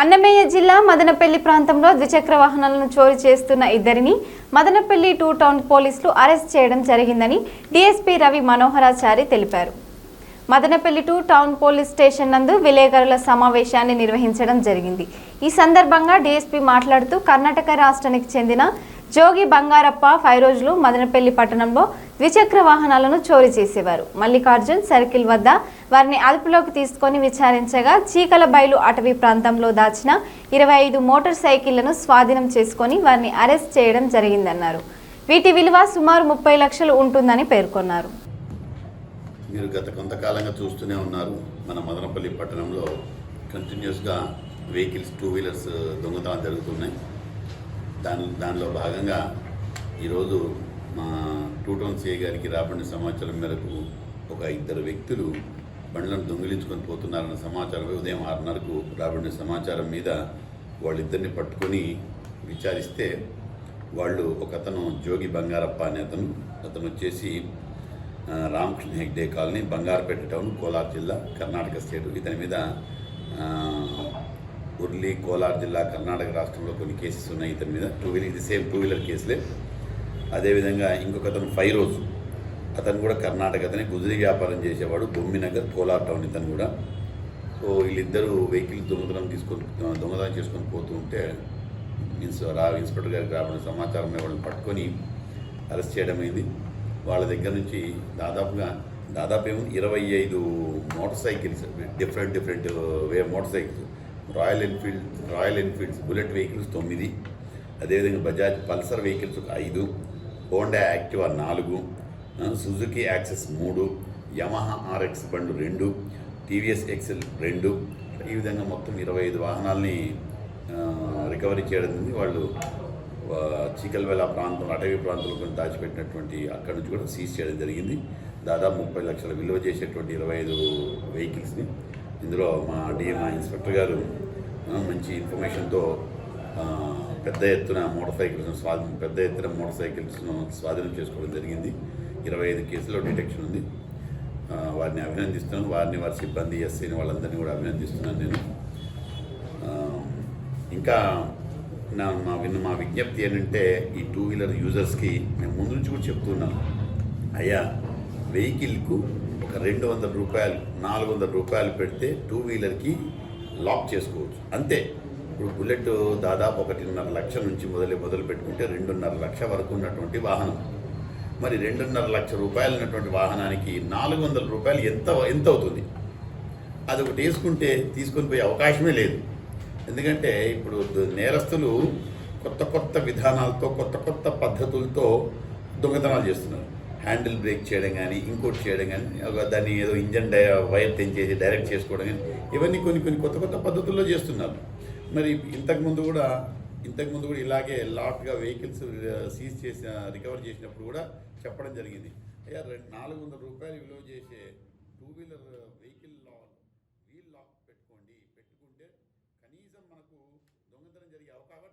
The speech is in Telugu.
అన్నమయ్య జిల్లా మదనపల్లి ప్రాంతంలో ద్విచక్ర వాహనాలను చోరీ చేస్తున్న ఇద్దరిని మదనపల్లి టూ టౌన్ పోలీసులు అరెస్ట్ చేయడం జరిగిందని డీఎస్పీ రవి మనోహరాచారి తెలిపారు. Madanapalle two town police station నందు విలేకరుల సమావేశాన్ని నిర్వహించడం జరిగింది. ఈ సందర్భంగా డీఎస్పీ మాట్లాడుతూ కర్ణాటక రాష్ట్రానికి చెందిన జోగి బంగారప్ప ఫైరోజులు మదనపల్లి పట్టణంలో ద్విచక్ర వాహనాలను చోరీ చేసేవారు. మల్లికార్జున్ సర్కిల్ వద్ద వారిని అదుపులోకి తీసుకొని విచారించగా చీకల బయలు అటవీ ప్రాంతంలో దాచిన ఇరవై ఐదు మోటార్ సైకిళ్ళను స్వాధీనం చేసుకొని వారిని అరెస్ట్ చేయడం జరిగిందన్నారు. వీటి విలువ సుమారు ముప్పై లక్షలు ఉంటుందని పేర్కొన్నారు. మీరు గత కొంతకాలంగా చూస్తూనే ఉన్నారు. మన మదనపల్లి పట్టణంలో కంటిన్యూస్గా వెహికల్స్ టూ వీలర్స్ దొంగతనాలు జరుగుతున్నాయి. దాని దానిలో భాగంగా ఈరోజు మా టూటౌన్ సిఐ గారికి రాబడిన సమాచారం మేరకు ఒక ఇద్దరు వ్యక్తులు బండ్లను దొంగిలించుకొని పోతున్నారన్న సమాచారం ఉదయం ఆరున్నరకు రాబడిన సమాచారం మీద వాళ్ళిద్దరిని పట్టుకొని విచారిస్తే వాళ్ళు ఒక అతను జోగి బంగారప్ప అనే అతను అతను వచ్చేసి రామకృష్ణ హెగ్డే కాలనీ బంగారపేట టౌన్ కోలార్ జిల్లా కర్ణాటక స్టేట్. ఇతని మీద ఉర్లి కోలార్ జిల్లా కర్ణాటక రాష్ట్రంలో కొన్ని కేసెస్ ఉన్నాయి ఇతని మీద. టూ వీలర్ ఇది సేమ్ టూ వీలర్ కేసులే. అదేవిధంగా ఇంకొక అతను ఫైరోజ్. అతను కూడా కర్ణాటక అతనే. గుజరీ వ్యాపారం చేసేవాడు. బొమ్మినగర్ కోలార్ టౌన్ ఇతను కూడా. సో వీళ్ళిద్దరూ వెహికల్ దొంగతనం తీసుకొని దొంగతనం చేసుకొని పోతూ ఉంటే ఇన్స్ రా ఇన్స్పెక్టర్ గారికి రావడం సమాచారం వాళ్ళని పట్టుకొని అరెస్ట్ చేయడం అయింది వాళ్ళ దగ్గర నుంచి దాదాపుగా దాదాపు ఏమో ఇరవై ఐదు motorcycles different different way motorcycles. Royal Enfield Royal Enfields bullet vehicles తొమ్మిది. అదేవిధంగా బజాజ్ పల్సర్ వెహికల్స్ ఒక ఐదు. హోండా యాక్టివా నాలుగు. సుజుకి యాక్సెస్ మూడు. యమహా ఆర్ఎక్స్ బండు రెండు. టీవీఎస్ ఎక్సెల్ రెండు. ఈ విధంగా మొత్తం ఇరవై ఐదు వాహనాల్ని రికవరీ చేయడం జరిగింది. వాళ్ళు ఆ, చీకల్వెల ప్రాంతం అటవీ ప్రాంతంలో కొన్ని దాచిపెట్టినటువంటి అక్కడి నుంచి కూడా సీజ్ చేయడం జరిగింది. దాదాపు ముప్పై లక్షల విలువ చేసేటువంటి ఇరవై ఐదు వెహికల్స్ని ఇందులో మా డిఎంఆ ఇన్స్పెక్టర్ గారు మంచి ఇన్ఫర్మేషన్తో పెద్ద ఎత్తున మోటార్ సైకిల్స్ను స్వాధీనం పెద్ద ఎత్తున మోటార్ సైకిల్స్ను స్వాధీనం చేసుకోవడం జరిగింది. ఇరవై ఐదు కేసులో డిటెక్షన్ ఉంది. వారిని అభినందిస్తున్నాను. వారిని వారి సిబ్బంది ఎస్సీని వాళ్ళందరినీ కూడా అభినందిస్తున్నాను నేను. ఇంకా నా మా విన్న మా విజ్ఞప్తి ఏంటంటే ఈ టూ వీలర్ యూజర్స్కి మేము ముందు నుంచి కూడా చెప్తున్నాం అయ్యా వెహికల్కు ఒక రెండు వందల రూపాయలు నాలుగు వందల రూపాయలు పెడితే టూ వీలర్కి లాక్ చేసుకోవచ్చు. అంతే. ఇప్పుడు బుల్లెట్ దాదాపు ఒకటిన్నర లక్ష నుంచి మొదలు మొదలు పెట్టుకుంటే రెండున్నర లక్ష వరకు ఉన్నటువంటి వాహనం. మరి రెండున్నర లక్ష రూపాయలు ఉన్నటువంటి వాహనానికి నాలుగు వందల రూపాయలు ఎంత ఎంత అవుతుంది? అది ఒకటి వేసుకుంటే తీసుకొని పోయే అవకాశమే లేదు. ఎందుకంటే ఇప్పుడు నేరస్తులు కొత్త కొత్త విధానాలతో కొత్త కొత్త పద్ధతులతో దొంగతనాలు చేస్తున్నారు. హ్యాండిల్ బ్రేక్ చేయడం కానీ ఇంకోటి చేయడం కానీ దాన్ని ఏదో ఇంజన్ డై వైర్ తెంచేసి డైరెక్ట్ చేసుకోవడం కానీ ఇవన్నీ కొన్ని కొన్ని కొత్త కొత్త పద్ధతుల్లో చేస్తున్నారు. మరి ఇంతకుముందు కూడా ఇంతకుముందు కూడా ఇలాగే లాట్గా వెహికల్స్ సీజ్ చేసిన రికవర్ చేసినప్పుడు కూడా చెప్పడం జరిగింది. అయ్యా రెండు నాలుగు వందల రూపాయలు విలువ చేసే two wheeler vehicle lock wheel lock పెట్టుకోండి. పెట్టుకుంటే కనీసం మనకు దొంగతనం జరిగే అవకాశం